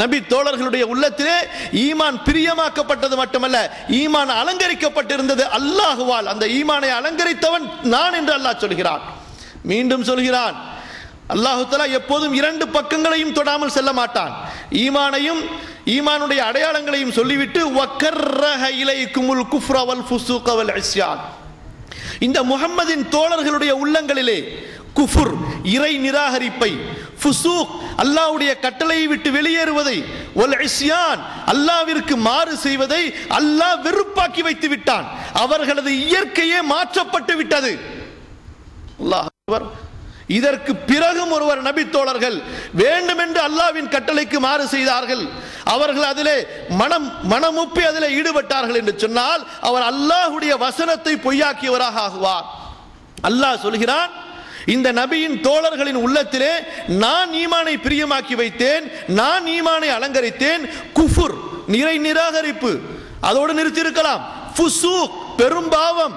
நபி தோழர்களுடைய உள்ளத்திலே ஈமான் பிரியமாக்கப்பட்டது மட்டுமல்ல ஈமான் அலங்கரிக்கப்பட்டிருந்தது அல்லாஹுவால். அந்த ஈமானை அலங்கரித்தவன் நான் என்று அல்லாஹ் சொல்கிறான். மீண்டும் சொல்கிறான். அல்லாஹு தலா எப்போதும் இரண்டு பக்கங்களையும் தொடாமல் செல்ல மாட்டான். ஈமானையும் ஈமானுடைய அடையாளங்களையும் சொல்லிவிட்டு வக்கர்ரஹ இலைக்குமுல் குஃப்ர வல் இஸ்யான். இந்த முகம்மதின் தோழர்களுடைய உள்ளங்களிலே குஃபுர் இறை நிராகரிப்பை ஃபுசூக் அல்லாஹ்வுடைய கட்டளையை விட்டு வெளியேறுவதை ஒல் இஸ்யான் அல்லாவிற்கு மாறு செய்வதை அல்லாஹ் வெறுப்பாக்கி வைத்து விட்டான். அவர்களது இயற்கையே மாற்றப்பட்டு விட்டது. அல்லாஹ் இதற்கு பிறகும் ஒருவர் நபி தோழர்கள் வேண்டுமென்று அல்லாவின் கட்டளைக்கு மாறு செய்தார்கள். அவர்கள் அதிலே மனம் மனமுப்பி அதிலே ஈடுபட்டார்கள் என்று சொன்னால் அவர் அல்லாஹ்வுடைய வசனத்தை பொய்யாக்கியவராக ஆகுவார். அல்லாஹ் சொல்கிறான் இந்த நபியின் தோழர்களின் உள்ளத்திலே நான் ஈமானை பிரியமாக்கி வைத்தேன் நான் ஈமானை அலங்கரித்தேன். குஃபுர் நிறை நிராகரிப்பு. அதோடு நிறுத்தியிருக்கலாம். ஃபுசூக் பெரும்பாவம்.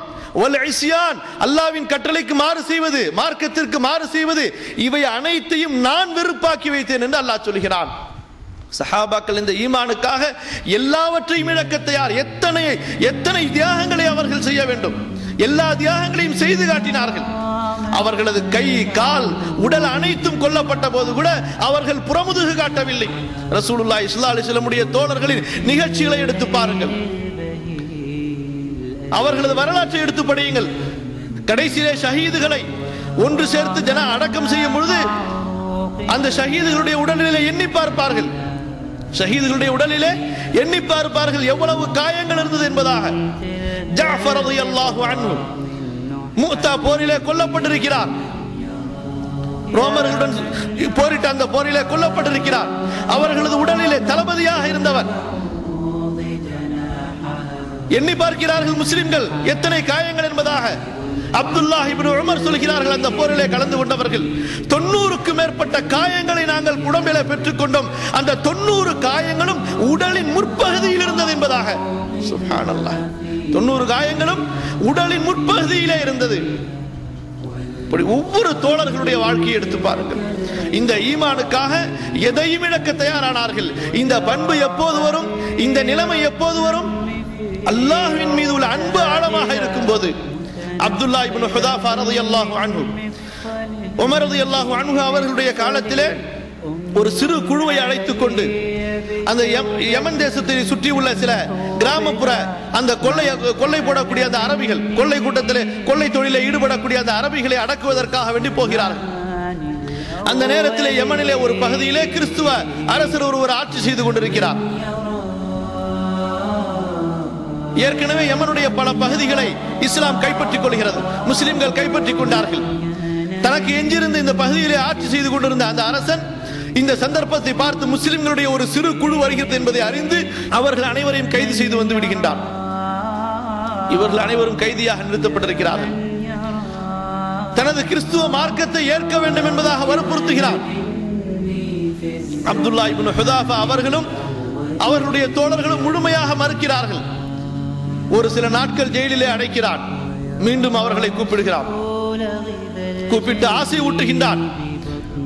அல்லாவின் கட்டளைக்கு மாறு செய்வது மார்க்கத்திற்கு மாறு செய்வது. இவை அனைத்தையும் நான் வெறுப்பாக்கி வைத்தேன் என்று அல்லாஹ் சொல்கிறான். சஹாபாக்கள் இந்த ஈமானுக்காக எல்லாவற்றையும் இழக்க தயார் எத்தனை எத்தனை தியாகங்களை அவர்கள் செய்ய வேண்டும்? எல்லா தியாகங்களையும் செய்து காட்டினார்கள். அவர்களது கை கால் உடல் அனைத்தும் கொல்லப்பட்ட போது கூட அவர்கள் புறமுதுகு காட்டவில்லை. ரசூலுல்லா இஸ்லா அலைஹி தோழர்களின் நிகழ்ச்சிகளை எடுத்து பாருங்கள். அவர்களது வரலாற்றை எடுத்து படியுங்கள். கடைசியிலே ஷஹீதுகளை ஒன்று சேர்த்து ஜன அடக்கம் செய்யும் பொழுது அந்த ஷஹீதுகளுடைய உடலிலே எண்ணி பார்ப்பார்கள். ஷஹீதுகளுடைய உடலிலே எண்ணி பார்ப்பார்கள் எவ்வளவு காயங்கள் இருந்தது என்பதாக. ஜாஃபர் ரலியல்லாஹு அன்ஹு மூத்தா போரிலே கொல்லப்பட்டிருக்கிறார். ரோமர்களுடன் போரிட்ட அந்த போரிலே கொல்லப்பட்டிருக்கிறார். அவர்களது உடலிலே தளபதியாக இருந்தவர். எண்ணி பார்க்கிறார்கள் முஸ்லிம்கள் எத்தனை காயங்கள் என்பதாக. அப்துல்லா இப்னு உமர் சொல்கிறார்கள் அந்த போரிலே கலந்து கொண்டவர்கள் தொண்ணூறுக்கு மேற்பட்ட காயங்களை நாங்கள் உடம்பிலே பெற்றுக்கொண்டோம். அந்த தொண்ணூறு காயங்களும் உடலின் முற்பகுதியில் இருந்தது என்பதாக. சுப்ஹானல்லாஹ் தொண்ணூறு காயங்களும் உடலின் முற்பகுதியிலே இருந்தது. இப்படி ஒவ்வொரு தோழர்களுடைய வாழ்க்கையை எடுத்து பாருங்கள். இந்த ஈமானுக்காக எதையும் இழக்க தயாரானார்கள். இந்த பண்பு எப்போது வரும்? இந்த நிலைமை எப்போது வரும்? அல்லாஹ்வின் மீது உள்ள அன்பு ஆழமாக இருக்கும் போது அப்துல்லா இப்னு ஹுதாஃபா ரலியல்லாஹு அன்ஹு. உமர் ரலியல்லாஹு அன்ஹு அவர்களுடைய காலத்திலே ஒரு சிறு குழுவை அழைத்துக் கொண்டு அந்த யமன் தேசத்தை சுற்றி உள்ள சில கிராமப்புற அந்த கொள்ளை கொள்ளை போடக்கூடிய அந்த அரபிகள் கொள்ளை கூட்டத்திலே கொள்ளை தொழிலில் ஈடுபடக்கூடிய அந்த அரபிகளை அடக்குவதற்காக வேண்டி போகிறார்கள். அந்த நேரத்திலே யமனிலே ஒரு பகுதியிலே கிறிஸ்துவ அரசர் ஒருவர் ஆட்சி செய்து கொண்டிருக்கிறார். ஏற்கனவே யமனுடைய பல பகுதிகளை இஸ்லாம் கைப்பற்றிக் கொள்கிறது. முஸ்லிம்கள் கைப்பற்றிக் கொண்டார்கள். தனக்கு எஞ்சிருந்த இந்த பகுதியிலே ஆட்சி செய்து கொண்டிருந்த அந்த அரசன் இந்த சந்தர்ப்பத்தை பார்த்து முஸ்லிம்களுடைய ஒரு சிறு குழு வருகிறது என்பதை அறிந்து அவர்கள் அனைவரையும் கைது செய்து வந்து விடுகின்றார். இவர்கள் அனைவரும் கைதியாக நிறுத்தப்பட்டிருக்கிறார்கள். தனது கிறிஸ்துவ மார்க்கத்தை ஏற்க வேண்டும் என்பதாக வற்புறுத்துகிறார். அப்துல்லா இபின் ஹுதாஃபா அவர்களும் அவர்களுடைய தோழர்களும் முழுமையாக மறுக்கிறார்கள். ஒரு சில நாட்கள் ஜெயிலிலே அடைக்கிறான். மீண்டும் அவர்களை கூப்பிடுகிறான். கூப்பிட்டு ஆசை ஊட்டுகின்றான்.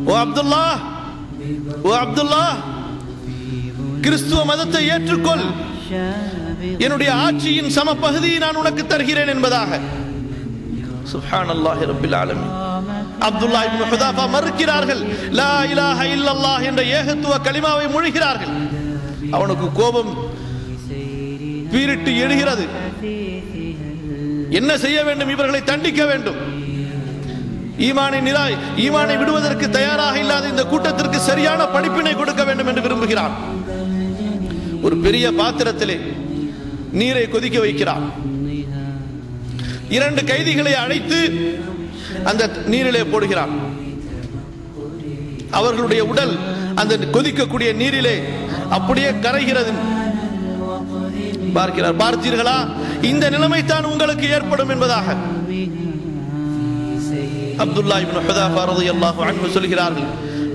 ஓ அப்துல்லா ஓ அப்துல்லா கிறிஸ்துவ மதத்தை ஏற்றுக்கொள். என்னுடைய ஆட்சியின் சம பகுதியை நான் உனக்கு தருகிறேன் என்பதாக. சுஹான் அல்லாஹ் ரபில் ஆலமி அப்துல்லா இப்னு ஹுதாஃபா மறுக்கிறார்கள். லா இலாஹ இல்லல்லாஹ் என்ற ஏகத்துவ கலிமாவை மொழிகிறார்கள். அவனுக்கு கோபம் பீரிட்டு எழுகிறது என்ன செய்ய வேண்டும்? இவர்களை தண்டிக்க வேண்டும். ஈமானை நிராய் ஈமானை விடுவதற்கு தயாராக இல்லாத இந்த கூட்டத்திற்கு சரியான படிப்பினை கொடுக்க வேண்டும் என்று விரும்புகிறான். ஒரு பெரிய பாத்திரத்திலே நீரை கொதிக்க வைக்கிறான். இரண்டு கைதிகளை அழைத்து அந்த நீரிலே போடுகிறான். அவர்களுடைய உடல் அந்த கொதிக்கக்கூடிய நீரிலே அப்படியே கரைகிறது. பார்க்கிறார். பார்த்தீர்களா? இந்த நிலைமை தான் உங்களுக்கு ஏற்படும் என்பதாக. அப்துல்லா இப்னு ஹுதாஃபா ரலியல்லாஹு அன்ஹு சொல்கிறார்கள்.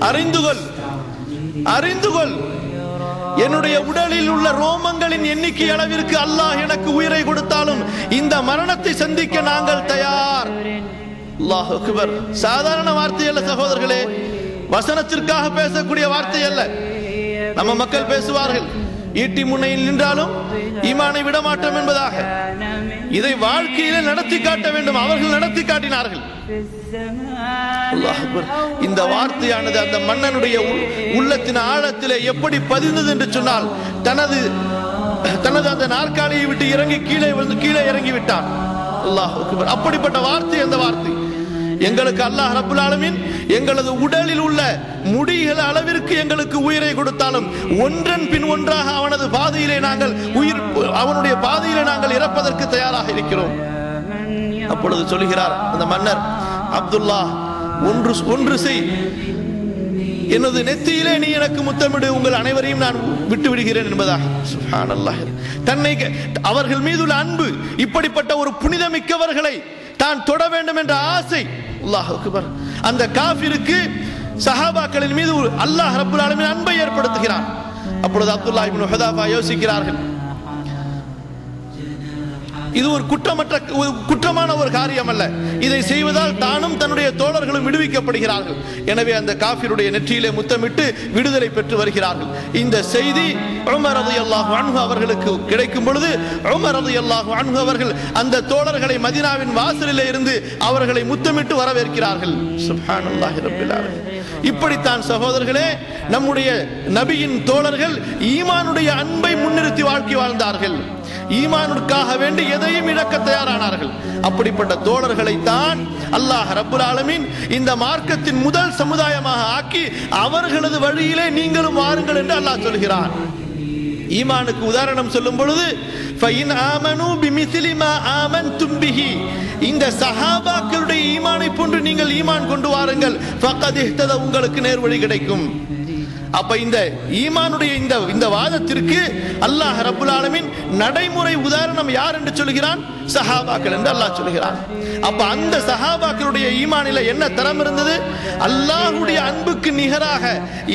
அறிந்து கொள். அறிந்து கொள். என்னுடைய உடலில் உள்ள ரோமங்களின் எண்ணிக்கை அளவிற்கு அல்லாஹ் எனக்கு உயிரை கொடுத்தாலும் இந்த மரணத்தை சந்திக்க நாங்கள் தயார். அல்லாஹ் அக்பர். சாதாரண வார்த்தை அல்ல சகோதரர்களே. வசனத்திற்காக பேசக்கூடிய வார்த்தை அல்ல. நம்ம மக்கள் பேசுவார்கள். ஈட்டி முனையில் நின்றாலும் ஈமானை விடமாட்டோம் என்பதாக. இதை வாழ்க்கையில நடத்தி காட்ட வேண்டும். அவர்கள் நடத்தி காட்டினார்கள். இந்த வார்த்தையானது அந்த மன்னனுடைய உள்ளத்தின் ஆழத்திலே எப்படி பதிந்தது என்று சொன்னால் தனது தனது அந்த நாற்காலியை விட்டு இறங்கி கீழே வந்து கீழே இறங்கி விட்டான். அல்லாஹ் அப்படிப்பட்ட வார்த்தை அந்த வார்த்தை. எங்களுக்கு அல்லாஹ் ரப்புல் ஆலமீன் எங்களது உடலில் உள்ள முடிகள் அளவிற்கு எங்களுக்கு உயிரை கொடுத்தாலும் ஒன்றன் பின் ஒன்றாக அவனது பாதையிலே நாங்கள் உயிர் அவனுடைய பாதையிலே நாங்கள் இறப்பதற்கு தயாராக இருக்கிறோம். அப்பொழுது சொல்கிறார் அந்த மன்னர் அப்துல்லா ஒன்று ஒன்று செய். எனது நெத்தியிலே நீ எனக்கு முத்தமிடு. உங்கள் அனைவரையும் நான் விட்டு விடுகிறேன் என்பதாக. சுப்ஹானல்லாஹ். தன்னை அவர்கள் மீதுள்ள அன்பு இப்படிப்பட்ட ஒரு புனிதமிக்கவர்களை தான் தொட வேண்டும் என்ற ஆசை. அல்லாஹ் அந்த காஃபிருக்கு சஹாபாக்களின் மீது ஒரு அல்லாஹ் ரப்புல் அன்பை ஏற்படுத்துகிறான். அப்பொழுது அப்துல்லா இப்னு ஹுதாஃபா யோசிக்கிறார்கள். இது ஒரு குற்றமற்ற ஒரு குற்றமான ஒரு காரியம் அல்ல இதை செய்வதால் தானும் தன்னுடைய தோழர்களும் விடுவிக்கப்படுகிறார்கள். எனவே அந்த காஃபிருடைய நெற்றியிலே முத்தமிட்டு விடுதலை பெற்று வருகிறார்கள். இந்த செய்தி உமர் ரலியல்லாஹு அன்ஹு அவர்களுக்கு கிடைக்கும் பொழுது உமர் ரலியல்லாஹு அன்ஹு அவர்கள் அந்த தோழர்களை மதினாவின் வாசலிலே இருந்து அவர்களை முத்தமிட்டு வரவேற்கிறார்கள். சுப்ஹானல்லாஹி ரப்பில் இப்படித்தான் சகோதரர்களே நம்முடைய நபியின் தோழர்கள் ஈமானுடைய அன்பை முன்னிறுத்தி வாழ்க்கை வாழ்ந்தார்கள். ஈமானுக்காக வேண்டி எதையும் இழக்க தயாரானார்கள். அப்படிப்பட்ட தோழர்களை தான் அல்லாஹ் ரபுல் ஆலமீன் இந்த மார்க்கத்தின் முதல் சமுதாயமாக ஆக்கி அவர்களது வழியிலே நீங்களும் வாருங்கள் என்று அல்லாஹ் சொல்கிறான். ஈமானுக்கு உதாரணம் சொல்லும் பொழுது ஃபைன் ஆமனு பிமிசிலிமா ஆமன் தும்பிஹி இந்த சஹாபாக்களுடைய ஈமானை போன்று நீங்கள் ஈமான் கொண்டு வாருங்கள். ஃபக்கத் இஹ்தத உங்களுக்கு நேர்வழி கிடைக்கும். அப்ப இந்த ஈமானுடைய இந்த இந்த வாதத்திற்கு அல்லாஹ் ரபுல் ஆலமின் நடைமுறை உதாரணம் யார் என்று சொல்கிறான்? சஹாபாக்கள் என்று அல்லாஹ் சொல்கிறான். அப்ப அந்த சஹாபாக்களுடைய ஈமானில என்ன தரம் இருந்தது? அல்லாஹுடைய அன்புக்கு நிகராக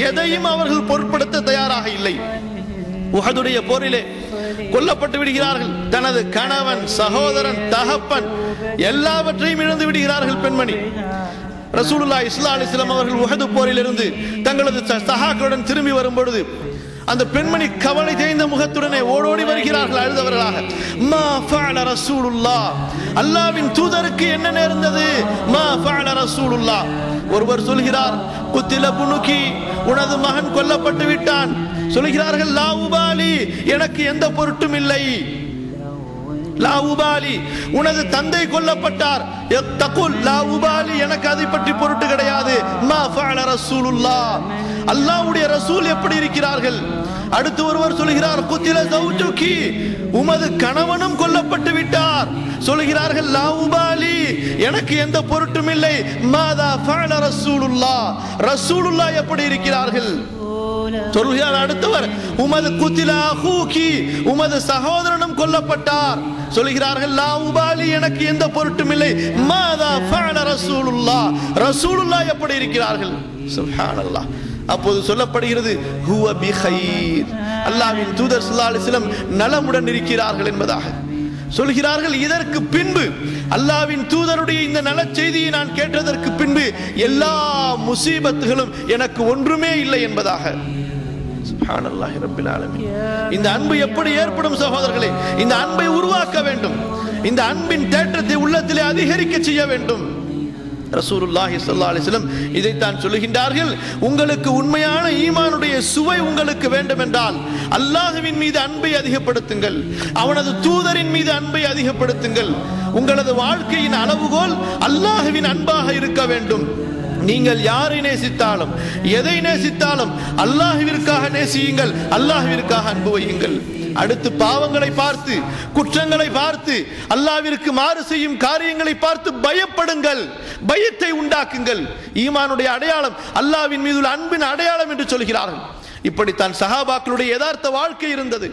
எதையும் அவர்கள் பொருட்படுத்த தயாராக இல்லை. உகதுடைய போரிலே கொல்லப்பட்டு விடுகிறார்கள். தனது கணவன் சகோதரன் தகப்பன் எல்லாவற்றையும் இழந்து விடுகிறார்கள் பெண்மணி. ரசூலுல்லா இஸ்லா அலிஸ்லாம் அவர்கள் உஹது போரிலிருந்து தங்களது ச- சகாக்களுடன் திரும்பி வரும் பொழுது அந்த பெண்மணி கவலை தேய்ந்த முகத்துடனே ஓடோடி வருகிறார்கள் அழுதவர்களாக. மா ஃபஅல ரசூலுல்லா அல்லாவின் தூதருக்கு என்ன நேர்ந்தது? மா ஃபஅல ரசூலுல்லா ஒருவர் சொல்கிறார் குத்தில புனுக்கி உனது மகன் கொல்லப்பட்டு விட்டான். சொல்கிறார்கள் லா உபாலி எனக்கு எந்த பொருட்டும் இல்லை. லா உபாலி உனது தந்தை கொல்லப்பட்டார். தகுல் லா உபாலி எனக்கு அதை பற்றி பொருட்டு கிடையாது. மா ஃபஅல ரசூலுல்லா. அல்லாஹ்வுடைய ரசூல் எப்படி இருக்கிறார்கள்? அடுத்து ஒருவர் சொல்கிறார் குத்தில ஜௌஜுகி உமது கணவனும் கொல்லப்பட்டு விட்டார். சொல்கிறார்கள் லா உபாலி எனக்கு எந்த பொருட்டும் இல்லை. மாதா ஃபஅல ரசூலுல்லா. ரசூலுல்லா எப்படி இருக்கிறார்கள்? சொல்கிறார் அடுத்தவர் உமது குத்திலா ஹூகி உமது சகோதரனும் கொல்லப்பட்டார். சொல்கிறார்கள் லா உபாலி எனக்கு எந்த பொருட்டும் இல்லை. மாதா ஃபஅல ரசூலுல்லாஹ் ரசூலுல்லா எப்படி இருக்கிறார்கள்? சுப்ஹானல்லாஹ் அப்போது சொல்லப்படுகிறது ஹுவ பிஹைர் அல்லாஹ்வின் தூதர் ஸல்லல்லாஹு அலைஹி வஸல்லம் நலமுடன் இருக்கிறார்கள் என்பதாக சொல்கிறார்கள். இதற்கு பின்பு அல்லாவின் தூதருடைய இந்த நலச்செய்தியை நான் கேட்டதற்கு பின்பு எல்லா முசீபத்துகளும் எனக்கு ஒன்றுமே இல்லை என்பதாக சுப்ஹானல்லாஹி ரப்பில் ஆலமீன். இந்த அன்பு எப்படி ஏற்படும் சகோதரர்களே? இந்த அன்பை உருவாக்க வேண்டும். இந்த அன்பின் தேற்றத்தை உள்ளத்திலே அதிகரிக்க செய்ய வேண்டும். ரசூலுல்லாஹி ஸல்லல்லாஹு அலைஹி வஸல்லம் இதைத்தான் சொல்லுகின்றார்கள். உங்களுக்கு உண்மையான ஈமானுடைய சுவை உங்களுக்கு வேண்டும் என்றால் அல்லாஹ்வின் மீது அன்பை அதிகப்படுத்துங்கள். அவனது தூதரின் மீது அன்பை அதிகப்படுத்துங்கள். உங்களது வாழ்க்கையின் அளவுகோல் அல்லாஹ்வின் அன்பாக இருக்க வேண்டும். நீங்கள் யாரை நேசித்தாலும் எதை நேசித்தாலும் அல்லாஹுவிற்காக நேசியுங்கள் அல்லாஹுவிற்காக அன்பு வையுங்கள். அடுத்து பாவங்களை பார்த்து குற்றங்களை பார்த்து அல்லாவிற்கு மாறு செய்யும் காரியங்களை பார்த்து பயப்படுங்கள் பயத்தை உண்டாக்குங்கள். ஈமானுடைய அடையாளம் அல்லாவின் மீது உள்ள அன்பின் அடையாளம் என்று சொல்கிறார்கள். இப்படித்தான் சஹாபாக்களுடைய யதார்த்த வாழ்க்கை இருந்தது.